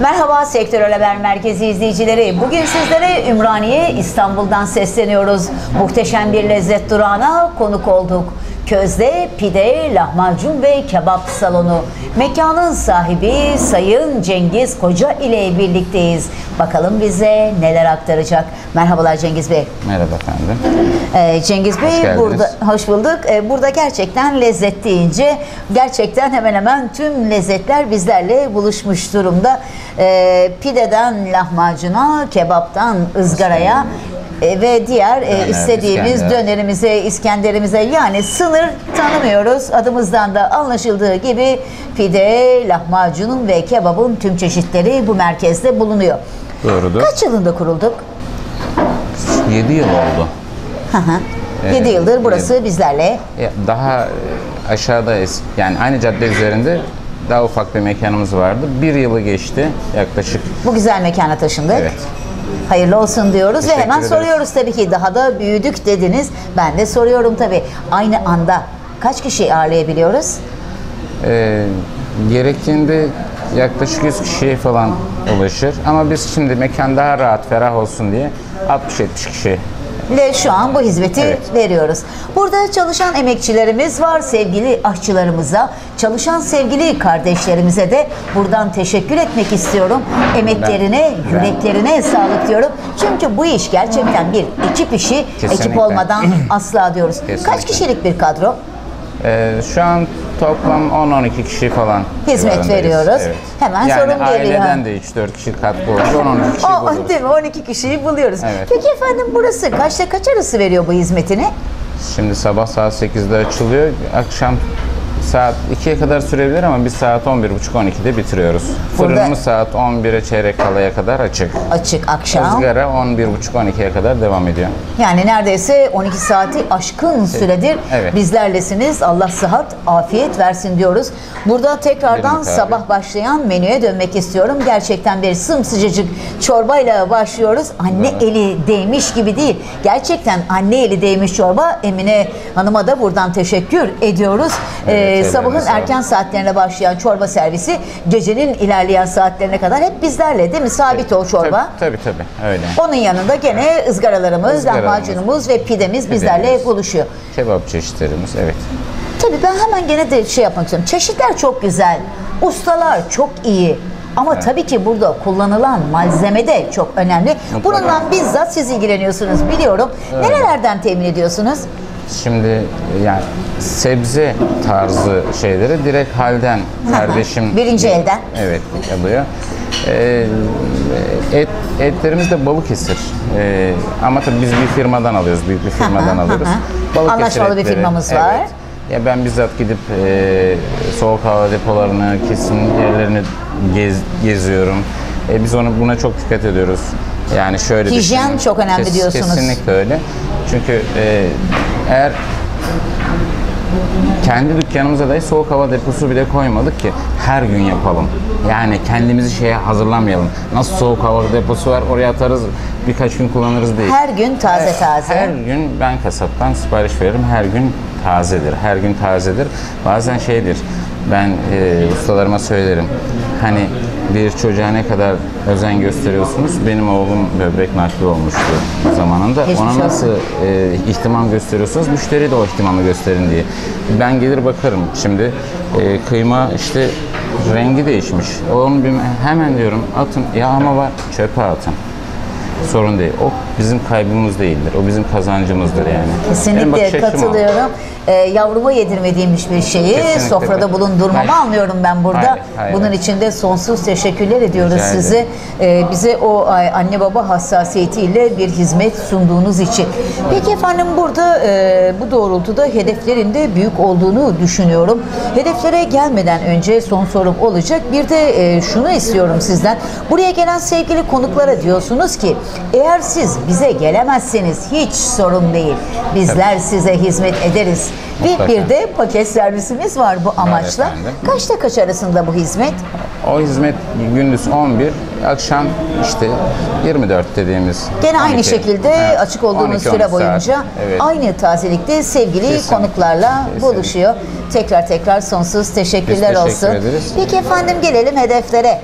Merhaba Sektörel Haber Merkezi izleyicileri. Bugün sizlere Ümraniye İstanbul'dan sesleniyoruz. Muhteşem bir lezzet durağına konuk olduk. Közde, pide, lahmacun ve kebap salonu. Mekanın sahibi Sayın Cengiz Koca ile birlikteyiz. Bakalım bize neler aktaracak. Merhabalar Cengiz Bey. Merhaba efendim. Ee, Cengiz Bey geldiniz. burada hoş bulduk. Ee, burada gerçekten lezzet deyince gerçekten hemen hemen tüm lezzetler bizlerle buluşmuş durumda. Ee, pideden lahmacuna, kebaptan ızgaraya e, ve diğer e, istediğimiz İskender. dönerimize, İskenderimize yani sınır tanımıyoruz. Adımızdan da anlaşıldığı gibi pide, lahmacunun ve kebabın tüm çeşitleri bu merkezde bulunuyor. Doğrudur. Kaç yılında kurulduk? 7 yıl oldu. Hı hı. Evet, 7 yıldır burası bizlerle Ya, Daha e, aşağıda yani aynı cadde üzerinde daha ufak bir mekanımız vardı. Bir yılı geçti yaklaşık. Bu güzel mekana taşındık. Evet. Hayırlı olsun diyoruz ve hemen ederiz. soruyoruz tabii ki daha da büyüdük dediniz. Ben de soruyorum tabii. Aynı anda kaç kişi ağırlayabiliyoruz? Ee, gerektiğinde yaklaşık 100 kişiye falan ulaşır. Ama biz şimdi mekan daha rahat, ferah olsun diye 60-70 kişi Ve şu an bu hizmeti Evet. veriyoruz. Burada çalışan emekçilerimiz var, sevgili aşçılarımıza, çalışan sevgili kardeşlerimize de buradan teşekkür etmek istiyorum. Emeklerine, Ben- yüreklerine sağlık diyorum. Çünkü bu iş gerçekten bir ekip işi, ekip Kesinlikle. olmadan asla diyoruz. Kaç Kesinlikle. kişilik bir kadro? Ee, şu an toplam 10-12 kişi falan Hizmet civarındayız. veriyoruz. Hemen yani sorun geliyor. aileden de 3-4 kişi katkı olunca 10-12 kişi O, buluruz. değil mi? 12 kişiyi buluyoruz. Evet. Peki efendim burası kaçta kaç arası veriyor bu hizmetini? Şimdi sabah saat 8'de açılıyor. Akşam saat 2'ye kadar sürebilir ama biz saat 11.30-12'de bitiriyoruz. Burada- Fırınımız saat 11'e çeyrek kalaya kadar açık. Açık akşam. Izgara 11.30-12'ye kadar devam ediyor. Yani neredeyse 12 saati aşkın süredir Evet. bizlerlesiniz. Allah sıhhat, afiyet versin diyoruz. Burada tekrardan tabii. sabah başlayan menüye dönmek istiyorum. Gerçekten bir sımsıcacık çorbayla başlıyoruz. Anne eli değmiş gibi değil. Gerçekten anne eli değmiş çorba. Emine Hanım'a da buradan teşekkür ediyoruz. Ee, ellerine sabahın erken saatlerine başlayan çorba servisi gecenin ilerleyen saatlerine kadar hep bizlerle değil mi? Sabit o çorba. Tabii tabii, tabii öyle. Onun yanında gene ızgaralarımız, Izgaralarımız. lahmacunumuz ve pidemiz bizlerle Pidemiz. buluşuyor. Kebap çeşitlerimiz evet. Tabii ben hemen gene de şey yapmak istiyorum. Çeşitler çok güzel, ustalar çok iyi. Ama tabii ki burada kullanılan malzeme de çok önemli. Mutlaka. Bununla bizzat siz ilgileniyorsunuz biliyorum. Nerelerden temin ediyorsunuz? Şimdi yani sebze tarzı şeyleri direkt halden kardeşim Birinci elden. Evet alıyor. Ee, et, etlerimiz de Balıkesir. Ee, ama tabii biz bir firmadan alıyoruz, büyük bir firmadan alıyoruz. hı. Anlaşmalı bir firmamız var. Evet. Ya ben bizzat gidip e, soğuk hava depolarını, kesin yerlerini gez, geziyorum. E, biz onu buna çok dikkat ediyoruz. Yani şöyle Hijyen düşünün. çok önemli diyorsunuz. Kesinlikle öyle. Çünkü e, eğer kendi dükkanımıza dahi soğuk hava deposu bile koymadık ki her gün yapalım. Yani kendimizi şeye hazırlamayalım. Nasıl soğuk hava deposu var oraya atarız birkaç gün kullanırız değil. Her gün taze taze. Her gün ben kasaptan sipariş veririm. Her gün tazedir. Her gün tazedir. Bazen şeydir. Ben e, ustalarıma söylerim. Hani bir çocuğa ne kadar özen gösteriyorsunuz? Benim oğlum böbrek nakli olmuştu zamanında. Geçmiş Ona nasıl e, ihtimam gösteriyorsunuz? Müşteri de o ihtimamı gösterin diye. Ben gelir bakarım. Şimdi e, kıyma işte rengi değişmiş. Bir, hemen diyorum atın. Ya ama var çöpe atın sorun değil. O bizim kaybımız değildir. O bizim kazancımızdır yani. Kesinlikle o. katılıyorum. Ee, yavruma yedirmediğim hiçbir şeyi Kesinlikle sofrada ben- bulundurmamı Hayır. anlıyorum ben burada. Hayır, hayır. Bunun için de sonsuz teşekkürler ediyoruz Rica size. Ee, bize o anne baba hassasiyetiyle bir hizmet sunduğunuz için. Peki efendim burada e, bu doğrultuda hedeflerin de büyük olduğunu düşünüyorum. Hedeflere gelmeden önce son sorum olacak. Bir de e, şunu istiyorum sizden. Buraya gelen sevgili konuklara diyorsunuz ki eğer siz bize gelemezseniz hiç sorun değil. Bizler size hizmet ederiz. Mutlaka. bir de paket servisimiz var bu amaçla. efendim. Kaçta kaç arasında bu hizmet? O hizmet gündüz 11, akşam işte 24 dediğimiz. Gene aynı 12. şekilde Evet, açık olduğunuz 12-13 süre saat. boyunca Evet. aynı tazelikte sevgili Kesinlikle. konuklarla Kesinlikle. buluşuyor. Tekrar tekrar sonsuz teşekkürler Biz teşekkür olsun. ederiz. Peki efendim gelelim hedeflere.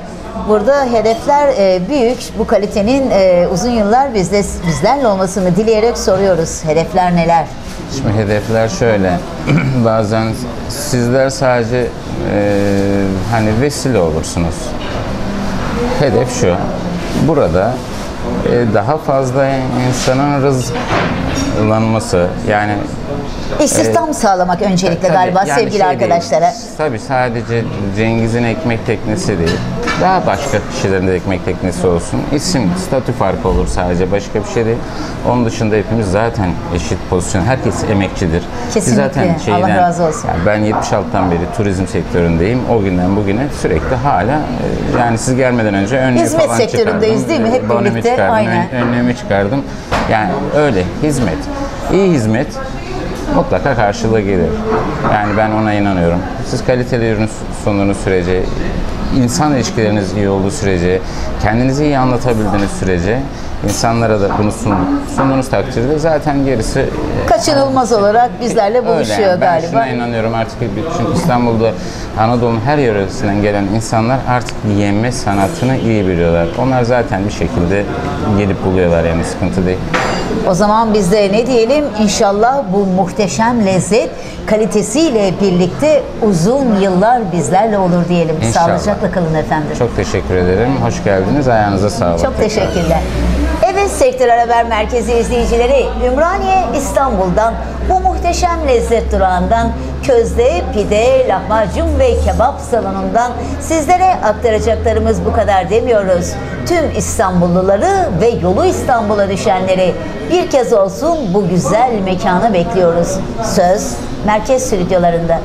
Burada hedefler e, büyük. Bu kalitenin e, uzun yıllar bizde bizlerle olmasını dileyerek soruyoruz. Hedefler neler? Şimdi hedefler şöyle. Bazen sizler sadece e, hani vesile olursunuz. Hedef şu. Burada e, daha fazla insanın rızıklanması yani İstihdam sağlamak öncelikle Tabii, galiba yani sevgili şey değil, arkadaşlara. tabii sadece Cengiz'in ekmek teknesi değil. Daha başka kişilerin de ekmek teknesi olsun. İsim, statü farkı olur sadece. Başka bir şey değil. Onun dışında hepimiz zaten eşit pozisyon. Herkes emekçidir. Biz Kesinlikle. Allah razı olsun. Yani ben 76'dan beri turizm sektöründeyim. O günden bugüne sürekli hala e, yani siz gelmeden önce önlüğü Hizmet falan sektöründeyiz çıkardım. değil mi? Hep Bonemi birlikte, çıkardım, aynen. ön- önlüğümü çıkardım. Yani öyle hizmet. İyi hizmet mutlaka karşılığı gelir. Yani ben ona inanıyorum. Siz kaliteli ürün sunduğunuz sürece, insan ilişkileriniz iyi olduğu sürece, kendinizi iyi anlatabildiğiniz sürece insanlara da bunu sun, sunduğunuz takdirde zaten gerisi e, Kaçınılmaz olarak bizlerle Öyle buluşuyor yani. Ben galiba. şuna inanıyorum artık bütün İstanbul'da Anadolu'nun her yöresinden gelen insanlar artık yeme sanatını iyi biliyorlar. Onlar zaten bir şekilde gelip buluyorlar yani sıkıntı değil. O zaman biz de ne diyelim inşallah bu muhteşem lezzet kalitesiyle birlikte uzun yıllar bizlerle olur diyelim. İnşallah. Sağlıcakla kalın efendim. Çok teşekkür ederim. Hoş geldiniz. Ayağınıza sağlık. Çok teşekkürler. Sektör Haber Merkezi izleyicileri Ümraniye İstanbul'dan bu muhteşem lezzet durağından közde, pide, lahmacun ve kebap salonundan sizlere aktaracaklarımız bu kadar demiyoruz. Tüm İstanbulluları ve yolu İstanbul'a düşenleri bir kez olsun bu güzel mekanı bekliyoruz. Söz merkez stüdyolarında.